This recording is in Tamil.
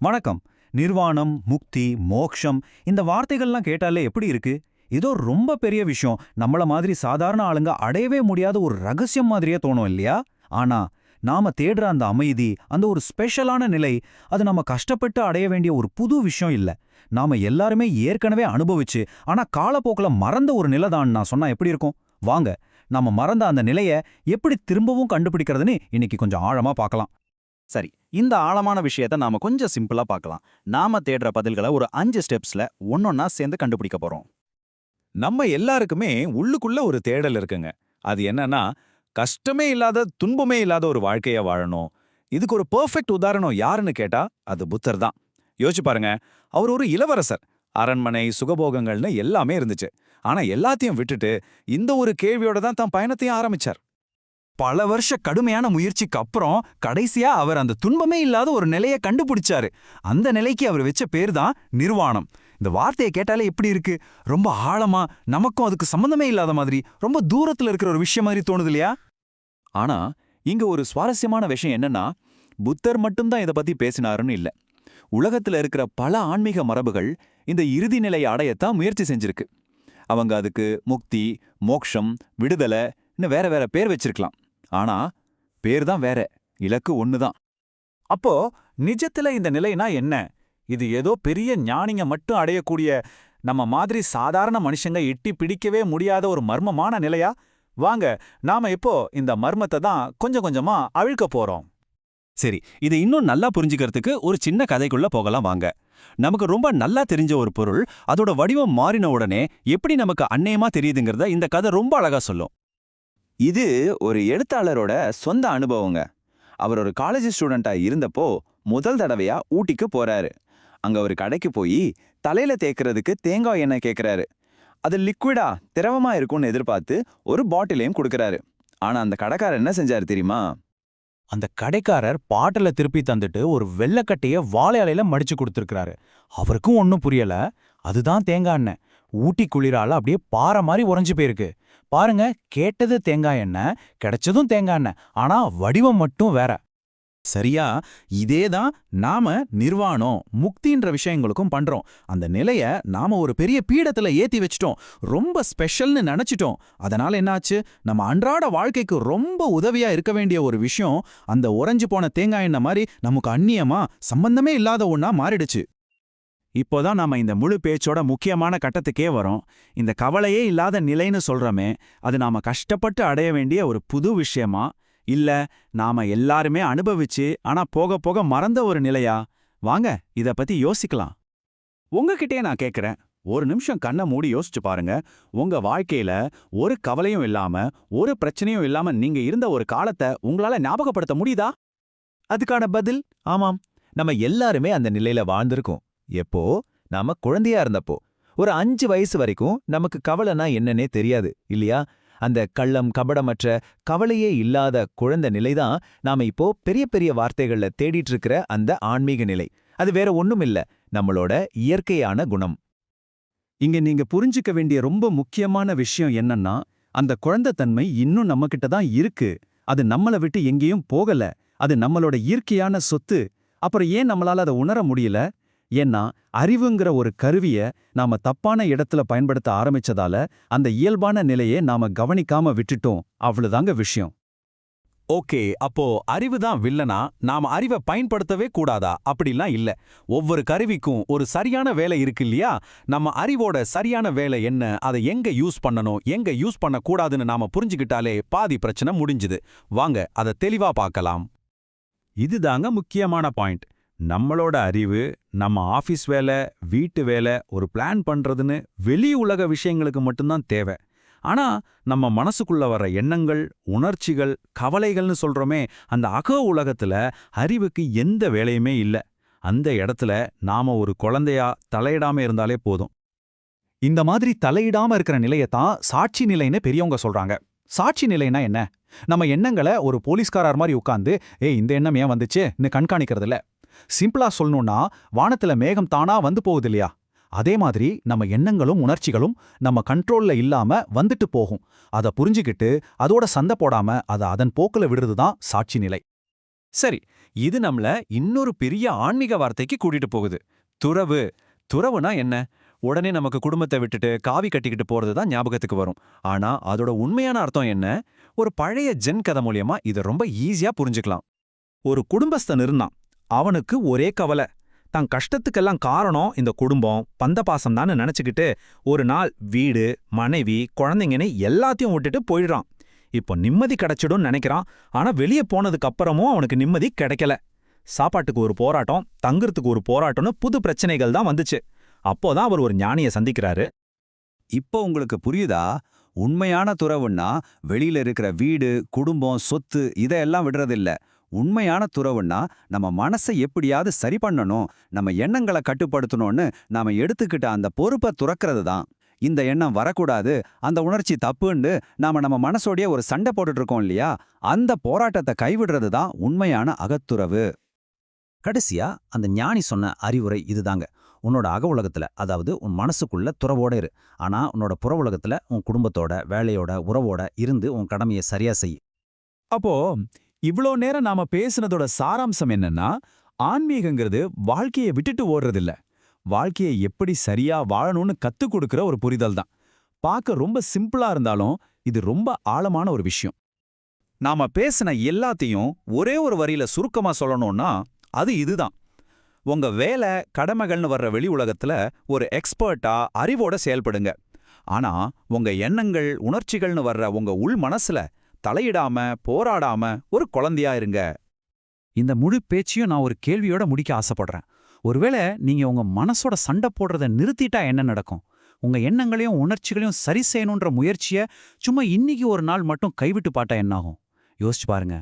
வணக்கம். நிர்வாணம் முக்தி மோக்ஷம் இந்த வார்த்தைகள்லாம் கேட்டாலே எப்படி இருக்கு? இதோ ரொம்ப பெரிய விஷயம். நம்மள மாதிரி சாதாரண ஆளுங்க அடையவே முடியாத ஒரு ரகசியம் மாதிரியே தோணும் இல்லையா? ஆனா நாம தேடுற அந்த அமைதி அந்த ஒரு ஸ்பெஷலான நிலை அது நம்ம கஷ்டப்பட்டு அடைய வேண்டிய ஒரு புது விஷயம் இல்ல. நாம எல்லாருமே ஏற்கனவே அனுபவிச்சு ஆனா காலப்போக்குல மறந்த ஒரு நிலை தான் நான் சொன்னா எப்படி இருக்கும்? வாங்க நாம மறந்த அந்த நிலைய எப்படி திரும்பவும் கண்டுபிடிக்கிறதுன்னு இன்னைக்கு கொஞ்சம் ஆழமா பார்க்கலாம். சரி இந்த ஆழமான விஷயத்த நாம கொஞ்சம் சிம்பிளா பார்க்கலாம். நாம தேடுற பதில்களை ஒரு அஞ்சு ஸ்டெப்ஸ்ல ஒன்னொன்னா சேர்ந்து கண்டுபிடிக்க போறோம். நம்ம எல்லாருக்குமே உள்ளுக்குள்ள ஒரு தேடல் இருக்குங்க. அது என்னன்னா கஷ்டமே இல்லாத துன்பமே இல்லாத ஒரு வாழ்க்கைய வாழணும். இதுக்கு ஒரு பெர்ஃபெக்ட் உதாரணம் யாருன்னு கேட்டா அது புத்தர் தான். யோசிச்சு பாருங்க அவர் ஒரு இளவரசர். அரண்மனை சுகபோகங்கள்னு எல்லாமே இருந்துச்சு. ஆனா எல்லாத்தையும் விட்டுட்டு இந்த ஒரு கேள்வியோட தான் தன் பயணத்தையும் ஆரம்பிச்சார். பல வருஷ கடுமையான முயற்சிக்கு அப்புறம் கடைசியா அவர் அந்த துன்பமே இல்லாத ஒரு நிலையை கண்டுபிடிச்சாரு. அந்த நிலைக்கு அவர் வச்ச பேர் தான் நிர்வாணம். இந்த வார்த்தையை கேட்டாலே எப்படி இருக்கு? ரொம்ப ஆழமா நமக்கும் அதுக்கு சம்பந்தமே இல்லாத மாதிரி ரொம்ப தூரத்துல இருக்கிற ஒரு விஷயம் மாதிரி தோணுது இல்லையா? ஆனா இங்க ஒரு சுவாரஸ்யமான விஷயம் என்னன்னா புத்தர் மட்டும்தான் இத பத்தி பேசினாருன்னு இல்ல. உலகத்துல இருக்கிற பல ஆன்மீக மரபுகள் இந்த இறுதி நிலையை அடையத்தான் முயற்சி செஞ்சிருக்கு. அவங்க அதுக்கு முக்தி மோக்ஷம் விடுதலைன்னு வேற வேற பேர் வச்சிருக்கலாம். ஆனா பேர் தான் வேற இலக்கு ஒண்ணுதான். அப்போ நிஜத்துல இந்த நிலைனா என்ன? இது ஏதோ பெரிய ஞானிங்க மட்டும் அடையக்கூடிய நம்ம மாதிரி சாதாரண மனுஷங்க எட்டி பிடிக்கவே முடியாத ஒரு மர்மமான நிலையா? வாங்க நாம இப்போ இந்த மர்மத்தை தான் கொஞ்சம் கொஞ்சமா அவிழ்க்க போறோம். சரி இதை இன்னும் நல்லா புரிஞ்சுக்கிறதுக்கு ஒரு சின்ன கதைக்குள்ள போகலாம் வாங்க. நமக்கு ரொம்ப நல்லா தெரிஞ்ச ஒரு பொருள் அதோட வடிவம் மாறின உடனே எப்படி நமக்கு அந்நயமா தெரியுதுங்கிறத இந்த கதை ரொம்ப அழகா சொல்லும். இது ஒரு எழுத்தாளரோட சொந்த அனுபவங்க. அவர் ஒரு காலேஜ் ஸ்டூடெண்ட்டாக இருந்தப்போ முதல் தடவையா ஊட்டிக்கு போறாரு. அங்க ஒரு கடைக்கு போய் தலையில தேய்க்கிறதுக்கு தேங்காய் எண்ணெய் கேக்குறாரு. அது லிக்விடா திரவமாக இருக்கும்னு எதிர்பார்த்து ஒரு பாட்டிலையும் கொடுக்குறாரு. ஆனா அந்த கடைக்காரர் என்ன செஞ்சாரு தெரியுமா? அந்த கடைக்காரர் பாட்டில் திருப்பி தந்துட்டு ஒரு வெள்ளக்கட்டைய வாழை இலையில மடிச்சு கொடுத்துருக்காரு அவருக்கும் ஒன்னும் புரியல. அதுதான் தேங்காய் எண்ணெய். ஊட்டி குளிரால அப்படியே பாறை மாதிரி உறைஞ்சு போயிருக்கு. பாருங்க கேட்டது தேங்காய் எண்ணெய் கிடைச்சதும் தேங்காய் எண்ணெய் ஆனா வடிவம் மட்டும் வேற. சரியா? இதே தான் நாம நிர்வாணம் முக்தின்ற விஷயங்களுக்கும் பண்றோம். அந்த நிலைய நாம ஒரு பெரிய பீடத்துல ஏத்தி வச்சிட்டோம். ரொம்ப ஸ்பெஷல்னு நினைச்சிட்டோம். அதனால என்னாச்சு? நம்ம அன்றாட வாழ்க்கைக்கு ரொம்ப உதவியா இருக்க வேண்டிய ஒரு விஷயம் அந்த உறைஞ்சு போன தேங்காய் எண்ணெய் மாதிரி நமக்கு அந்நியமா சம்பந்தமே இல்லாத ஒன்னா மாறிடுச்சு. இப்போதான் நாம இந்த முழு பேச்சோட முக்கியமான கட்டத்துக்கே வரோம். இந்த கவலையே இல்லாத நிலைன்னு சொல்றோமே அது நாம கஷ்டப்பட்டு அடைய வேண்டிய ஒரு புது விஷயமா? இல்ல நாம எல்லாருமே அனுபவிச்சு ஆனா போக போக மறந்த ஒரு நிலையா? வாங்க இத பத்தி யோசிக்கலாம். உங்ககிட்டயே நான் கேட்கிறேன் ஒரு நிமிஷம் கண்ணை மூடி யோசிச்சு பாருங்க. உங்க வாழ்க்கையில ஒரு கவலையும் இல்லாம ஒரு பிரச்சனையும் இல்லாம நீங்க இருந்த ஒரு காலத்தை உங்களால ஞாபகப்படுத்த முடியுதா? அதுக்கான பதில்? ஆமாம். நம்ம எல்லாருமே அந்த நிலையில வாழ்ந்திருக்கோம். எப்போ? நாம குழந்தையா இருந்தப்போ. ஒரு அஞ்சு வயசு வரைக்கும் நமக்கு கவலைனா என்னன்னே தெரியாது இல்லையா? அந்த கள்ளம் கபடமற்ற கவலையே இல்லாத குழந்தை நிலைதான் நாம இப்போ பெரிய பெரிய வார்த்தைகள்ல தேடிட்டு இருக்கிற அந்த ஆன்மீக நிலை. அது வேற ஒண்ணும் இல்ல நம்மளோட இயற்கையான குணம். இங்க நீங்க புரிஞ்சுக்க வேண்டிய ரொம்ப முக்கியமான விஷயம் என்னன்னா அந்த குழந்தைத்தன்மை இன்னும் நம்மகிட்ட தான் இருக்கு. அது நம்மள விட்டு எங்கேயும் போகல. அது நம்மளோட இயற்கையான சொத்து. அப்புறம் ஏன் நம்மளால அதை உணர முடியல? ஏன்னா அறிவுங்கிற ஒரு கருவிய நாம தப்பான இடத்துல பயன்படுத்த ஆரம்பிச்சதால அந்த இயல்பான நிலையை நாம கவனிக்காம விட்டுட்டோம். அவ்வளவுதாங்க விஷயம். ஓகே அப்போ அறிவு தான் வில்லனா நாம அறிவை பயன்படுத்தவே கூடாதா? அப்படிலாம் இல்ல. ஒவ்வொரு கருவிக்கும் ஒரு சரியான வேலை இருக்கு இல்லையா? நம்ம அறிவோட சரியான வேலை என்ன? அதை எங்க யூஸ் பண்ணணும்? எங்க யூஸ் பண்ணக்கூடாதுன்னு நாம புரிஞ்சுக்கிட்டாலே பாதி பிரச்சனை முடிஞ்சுது. வாங்க அதை தெளிவா பார்க்கலாம். இதுதாங்க முக்கியமான பாயிண்ட். நம்மளோட அறிவு நம்ம ஆஃபீஸ் வேலை வீட்டு வேலை ஒரு பிளான் பண்றதுன்னு வெளி உலக விஷயங்களுக்கு மட்டும்தான் தேவை. ஆனா நம்ம மனசுக்குள்ள வர எண்ணங்கள் உணர்ச்சிகள் கவலைகள்னு சொல்றோமே அந்த அக உலகத்துல அறிவுக்கு எந்த வேலையுமே இல்ல. அந்த இடத்துல நாம ஒரு குழந்தையா தலையிடாம இருந்தாலே போதும். இந்த மாதிரி தலையிடாம இருக்கிற நிலையத்தான் சாட்சி நிலைன்னு பெரியவங்க சொல்றாங்க. சாட்சி நிலைனா என்ன? நம்ம எண்ணங்களை ஒரு போலீஸ்காரர் மாதிரி உட்காந்து ஏ இந்த எண்ணம் ஏன் வந்துச்சுன்னு கண்காணிக்கிறது இல்லை சிம்பிளா சொல்லணும்னா வானத்துல மேகம் தானா வந்து போகுது இல்லையா அதே மாதிரி நம்ம எண்ணங்களும் உணர்ச்சிகளும் நம்ம கண்ட்ரோல்ல இல்லாம வந்துட்டு போகும். அத புரிஞ்சுக்கிட்டு அதோட சண்டை போடாம அதை அதன் போக்குல விடுறது தான் சாட்சி நிலை. சரி இது நம்மள இன்னொரு பெரிய ஆன்மீக வார்த்தைக்கு கூட்டிட்டு போகுது. துறவு. துறவுனா என்ன? உடனே நமக்கு குடும்பத்தை விட்டுட்டு காவி கட்டிக்கிட்டு போறது தான் ஞாபகத்துக்கு வரும். ஆனா அதோட உண்மையான அர்த்தம் என்ன? ஒரு பழைய ஜென் கதை மூலியமா இதை ரொம்ப ஈஸியா புரிஞ்சுக்கலாம். ஒரு குடும்பஸ்தன் இருந்தான். அவனுக்கு ஒரே கவலை. தன் கஷ்டத்துக்கெல்லாம் காரணம் இந்த குடும்பம் பந்தபாசம் தான் நினைச்சுக்கிட்டு ஒரு நாள் வீடு மனைவி குழந்தைங்கன்னு எல்லாத்தையும் விட்டுட்டு போயிடுறான். இப்போ நிம்மதி கிடைச்சிடும்னு நினைக்கிறான். ஆனா வெளியே போனதுக்கு அப்புறமும் அவனுக்கு நிம்மதி கிடைக்கல. சாப்பாட்டுக்கு ஒரு போராட்டம் தங்குறதுக்கு ஒரு போராட்டம்னு புது பிரச்சனைகள் தான் வந்துச்சு. அப்போதான் அவர் ஒரு ஞானியை சந்திக்கிறாரு. இப்போ உங்களுக்கு புரியுதா? உண்மையான துறவுன்னா வெளியில இருக்கிற வீடு குடும்பம் சொத்து இதையெல்லாம் விடுறதில்ல. உண்மையான துறவுன்னா நம்ம மனசை எப்படியாவது சரி பண்ணணும் நம்ம எண்ணங்களை கட்டுப்படுத்தணும்னு நாம எடுத்துக்கிட்ட அந்த பொறுப்பை துறக்கிறது தான். இந்த எண்ணம் வரக்கூடாது அந்த உணர்ச்சி தப்புன்னு நாம நம்ம மனசோடைய ஒரு சண்டை போட்டுட்டு இருக்கோம் இல்லையா? அந்த போராட்டத்தை கைவிடுறது தான் உண்மையான அகத்துறவு. கடைசியா அந்த ஞானி சொன்ன அறிவுரை இதுதாங்க. உன்னோட அக உலகத்துல அதாவது உன் மனசுக்குள்ள துறவோட இரு. ஆனா உன்னோட புற உலகத்துல உன் குடும்பத்தோட வேலையோட உறவோட இருந்து உன் கடமையை சரியா செய். அப்போ இவ்ளோ நேரம் நாம பேசுனதோட சாராம்சம் என்னன்னா ஆன்மீகங்கிறது வாழ்க்கையை விட்டுட்டு ஓடுறதில்ல. வாழ்க்கையை எப்படி சரியா வாழணும்னு கத்துக் கொடுக்கிற ஒரு புரிதல் தான். பார்க்க ரொம்ப சிம்பிளா இருந்தாலும் இது ரொம்ப ஆழமான ஒரு விஷயம். நாம பேசின எல்லாத்தையும் ஒரே ஒரு வரியில சுருக்கமா சொல்லணும்னா அது இதுதான். உங்க வேலை கடமைகள்னு வர்ற வெளி உலகத்துல ஒரு எக்ஸ்பர்ட்டா அறிவோட செயல்படுங்க. ஆனா உங்க எண்ணங்கள் உணர்ச்சிகள்னு வர்ற உங்க உள் மனசுல தலையிடாம போராடாம ஒரு குழந்தையா இருங்க. இந்த முழு பேச்சையும் நான் ஒரு கேள்வியோட முடிக்க ஆசைப்படுறேன். ஒருவேளை நீங்க உங்க மனசோட சண்டை போடுறத நிறுத்திட்டா என்ன நடக்கும்? உங்க எண்ணங்களையும் உணர்ச்சிகளையும் சரி செய்யணுன்ற முயற்சியை சும்மா இன்னைக்கு ஒரு நாள் மட்டும் கைவிட்டு பாட்டா என்னாகும்? யோசிச்சு பாருங்க.